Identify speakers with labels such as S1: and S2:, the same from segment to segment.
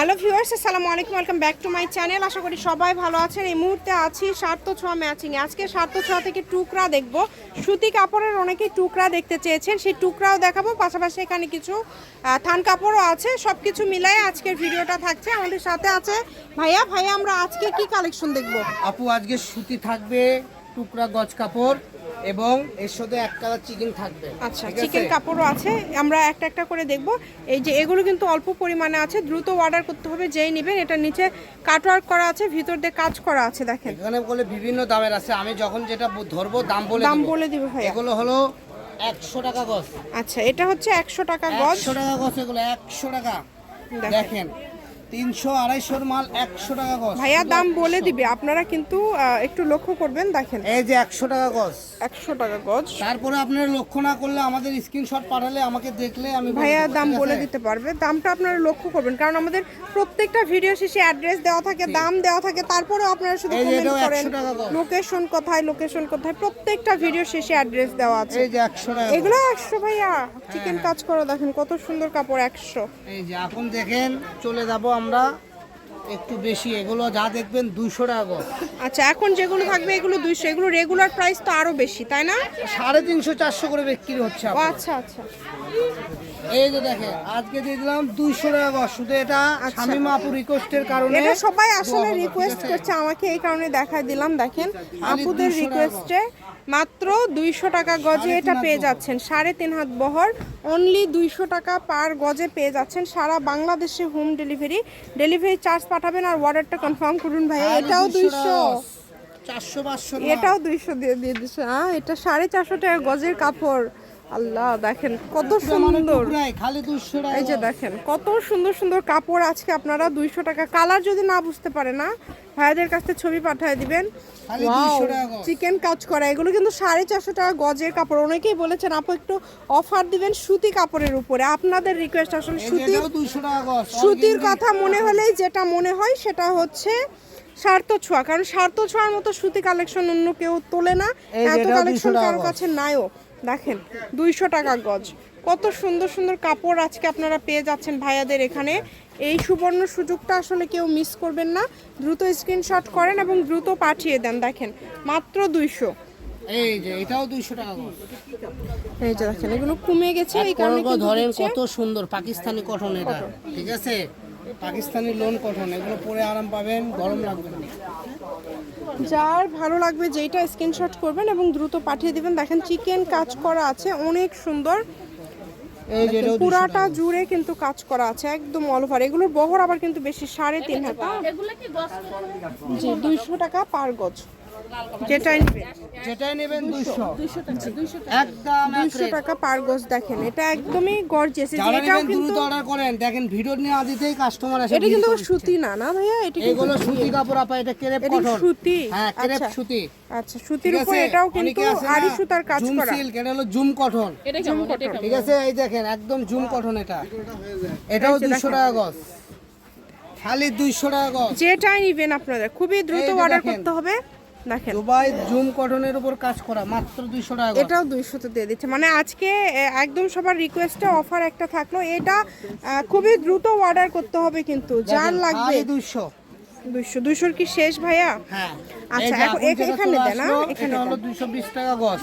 S1: Hello viewers, আসসালামু আলাইকুম, welcome back to my channel. আশা করি সবাই ভালো আছেন। এই মুহূর্তে আছি সার্থ ছোঁয়া ম্যাচিং আজকে সার্থ ছোঁয়া থেকে টুকরা দেখব। সুতি কাপড়ের অনেকেই টুকরা দেখতে চেয়েছেন। সেই টুকরাও দেখাবো। পাশাপাশি এখানে কিছু থান কাপড়ও আছে। সব কিছু মিলাই আজকের ভিডিওটা থাকছে। আমাদের সাথে আছে ভাইয়া। ভাইয়া, আমরা আজকে কি কালেকশন দেখব?
S2: আপু, আজকে সুতি থাকবে, টুকরা গজ কাপড়। এবং এর সাথে এক কালার চিকেন থাকবে।
S1: আচ্ছা চিকেন কাপড়ও আছে। আমরা একটা একটা করে দেখব। এই যে এগুলো কিন্তু অল্প পরিমাণে আছে। দ্রুত অর্ডার করতে হবে যেই নেবেন। এটা নিচে কাটওয়ার্ক করা আছে ভিতর দিয়ে কাজ করা আছে দেখেন।
S2: এখানে বলে বিভিন্ন দামের আছে। আমি যখন যেটা ধরবো দাম বলে
S1: দাম বলে দিবে ভাইয়া।
S2: এগুলো হলো একশো টাকা গজ।
S1: আচ্ছা এটা হচ্ছে একশো টাকা গজ।
S2: একশো টাকা গজ এগুলো একশো টাকা।
S1: দেখেন।
S2: তিনশো আড়াইশোর মাল একশো টাকা গজ।
S1: ভাইয়া দাম বলে দিবে। আপনারা কিন্তু একটু লক্ষ্য করবেন দেখেন।
S2: এই যে একশো টাকা গজ।
S1: একশো টাকা গজ।
S2: তারপরে আপনারা লক্ষ্য না করলে আমাদের স্ক্রিনশট পাঠালে আমাকে দেখলে আমি
S1: ভাইয়া দাম বলে দিতে পারবে। দামটা আপনারা লক্ষ্য করবেন কারণ আমাদের প্রত্যেকটা ভিডিও শেষে অ্যাড্রেস দেওয়া থাকে দাম দেওয়া থাকে তারপরেও আপনারা শুধু কমেন্ট করেন
S2: 100 টাকা গজ।
S1: লোকেশন কোথায় লোকেশন কোথায় প্রত্যেকটা ভিডিও শেষে অ্যাড্রেস দেওয়া আছে।
S2: এই যে একশো টাকা
S1: এগুলো একশো ভাইয়া। চিকেন কাজ করে দেখেন কত সুন্দর কাপড় একশো।
S2: এই যে এখন দেখেন চলে যাব আমরা একটু বেশি এগুলো যা দেখবেন দুইশো টাকা।
S1: আচ্ছা এখন যেগুলো থাকবে এগুলো দুইশো এগুলো রেগুলার প্রাইস তো আরও বেশি তাই না?
S2: সাড়ে তিনশো চারশো করে বিক্রি হচ্ছে
S1: আচ্ছা আচ্ছা।
S2: এই যে দেখেন আজকে দিয়ে দিলাম দুইশো টাকা গজ। শুধু এটা শামিমা আপু রিকোয়েস্টের কারণে
S1: এটা সবাই আসলে রিকোয়েস্ট করছে আমাকে এই কারণে দেখাই দিলাম দেখেন। আপুদের রিকোয়েস্টে মাত্র দুইশো টাকা গজে এটা পেয়ে যাচ্ছেন সাড়ে তিন হাত বহর। অনলি দুইশো টাকা পার গজে পেয়ে যাচ্ছেন সারা বাংলাদেশে হোম ডেলিভারি ডেলিভারি চার্জ পাঠাবেন আর অর্ডারটা কনফার্ম করুন ভাই এটাও দুইশো
S2: চারশো পাঁচশো
S1: এটাও দুইশো দিয়ে দিয়ে দিচ্ছে হ্যাঁ এটা সাড়ে চারশো টাকা গজের কাপড়। আল্লাহ দেখেন কত সুন্দর। এই যে দেখেন কত সুন্দর সুন্দর কাপড় আজকে আপনারা দুইশো টাকা। কালার যদি না বুঝতে পারে না ভাইয়াদের কাছ থেকে ছবি পাঠিয়ে দিবেন।
S2: খালি 200 টাকা গজ।
S1: চিকেন কাজ করা এগুলো কিন্তু সাড়ে চারশো টাকা গজের কাপড়। অনেকেই বলেছেন আপু একটু অফার দিবেন সুতি কাপড়ের উপরে। আপনাদের রিকোয়েস্ট আসলে সুতির
S2: এটাও 200 টাকা
S1: সুতির কথা মনে হলেই যেটা মনে হয় সেটা হচ্ছে স্বার্থ ছোঁয়া কারণ স্বার্থ ছোঁয়ার মতো সুতি কালেকশন অন্য কেউ তোলে না। এত কালেকশন
S2: 200 টাকা
S1: কারোর
S2: গজ।
S1: কাছে নাইও দেখেন দুইশো টাকা গজ। কত সুন্দর সুন্দর কাপড় আজকে আপনারা পেয়ে যাচ্ছেন ভাইয়াদের এখানে। এই সুবর্ণ সুযোগটা আসলে কেউ মিস করবেন না। দ্রুত স্ক্রিনশট করেন এবং দ্রুত পাঠিয়ে দেন। দেখেন মাত্র দুইশো।
S2: এই যে এটাও 200 টাকা
S1: এই যে দেখেন এগুলো কমে গেছে এই কারণে
S2: ধরেন কত সুন্দর পাকিস্তানি কটন এটা। ঠিক আছে? পাকিস্তানি লোন কটন এগুলো পরে আরাম পাবেন গরম লাগবে না।
S1: যার ভালো লাগবে যেইটা স্ক্রিনশট করবেন এবং দ্রুত পাঠিয়ে দিবেন। দেখেন চিকেন কাজ করা আছে অনেক সুন্দর।
S2: এই যে এটাও 200
S1: পুরাটা জুড়ে কিন্তু কাজ করা আছে একদম অল ওভার এগুলোর বহর আবার কিন্তু বেশি সাড়ে তিন হাজার। জি দুইশো টাকা পার গজ। যেটাই নেবেন
S2: যেটাই নেবেন 200 একদম।
S1: টাকা পার দেখেন এটা একদমই গর্জিয়াস এটাও কিন্তু
S2: অর্ডার করেন। দেখেন ভিডিও নিয়ে আদিতেই কাস্টমার আসে
S1: এটা কিন্তু সুতি না না ভাইয়া? এটা
S2: এগুলো সুতি। কাপড় আপা এটা ক্রেপ কটন
S1: সুতি।
S2: হ্যাঁ ক্রেপ
S1: আচ্ছা।
S2: সুতি।
S1: আচ্ছা সুতির উপর এটাও কিন্তু সুতার কাজ
S2: জুম
S1: করা।
S2: সিল্ক এটা হলো জুম কটন
S1: জুম কটন।
S2: ঠিক আছে? এই দেখেন একদম জুম কটন এটা। এটাও
S1: এই যে
S2: দুশো
S1: দেখেন।
S2: টাকা গজ। খালি দুইশো টাকা গজ।
S1: যেটাই নিবেন আপনারা খুবই দ্রুত অর্ডার করতে হবে। দেখেন
S2: দুবাই জুম কটনের উপর কাজ করা মাত্র দুইশো টাকা গজ
S1: এটাও দুইশোতে দিয়ে দিচ্ছে। মানে আজকে একদম সবার রিকোয়েস্টে অফার একটা থাকল। এটা খুবই দ্রুত অর্ডার করতে হবে কিন্তু। যার লাগবে।
S2: দুইশো।
S1: দুইশো দুইশোর কি শেষ ভাইয়া?
S2: হ্যাঁ।
S1: আচ্ছা, এখন
S2: এখন
S1: দেন? এখানে
S2: হলো
S1: দেন।
S2: দুইশো বিশ টাকা গজ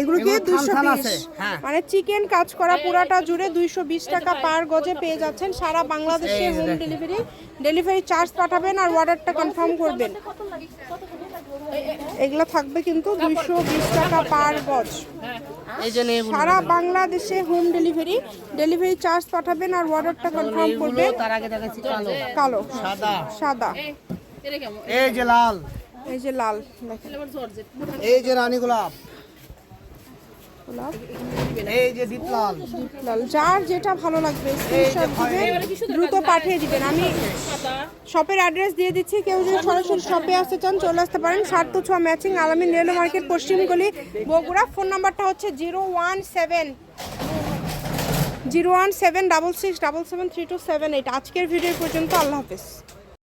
S1: এগুলো কি
S2: এগুলো থান
S1: দুইশো
S2: থান
S1: বিশ?
S2: আছে, হ্যাঁ।
S1: মানে চিকেন কাজ করা পুরাটা জুড়ে দুইশো বিশ টাকা পার গজে পেয়ে যাচ্ছেন। সারা বাংলাদেশে হোম ডেলিভারি ডেলিভারি চার্জ পাঠাবেন আর অর্ডারটা কনফার্ম করবেন। এগুলো থাকবে কিন্তু দুইশো বিশ টাকা পার গজ। সারা বাংলাদেশে হোম ডেলিভারি ডেলিভারি চার্জ পাঠাবেন আর অর্ডারটা কনফার্ম করবেন
S2: কালো।
S1: কালো
S2: সাদা।
S1: সাদা।
S2: এই যে লাল।
S1: এই যে লাল
S2: এই যে রানী গোলাপ।
S1: গোলাপ,
S2: এই যে দীপ লাল
S1: লাল যার যেটা ভালো লাগবে স্ক্রিনশট দিবেন দ্রুত পাঠিয়ে দিবেন। আমি শপের অ্যাড্রেস দিয়ে দিচ্ছি কেউ যদি সরাসরি শপে আসতে চান চলে আসতে পারেন। সাত তো Chhoya matching Alamin railway market পশ্চিমগলি Bogura. Phone নাম্বারটা হচ্ছে zero one seven zero one seven double six double seven three two seven eight আজকের ভিডিও পর্যন্ত আল্লাহ হাফিজ।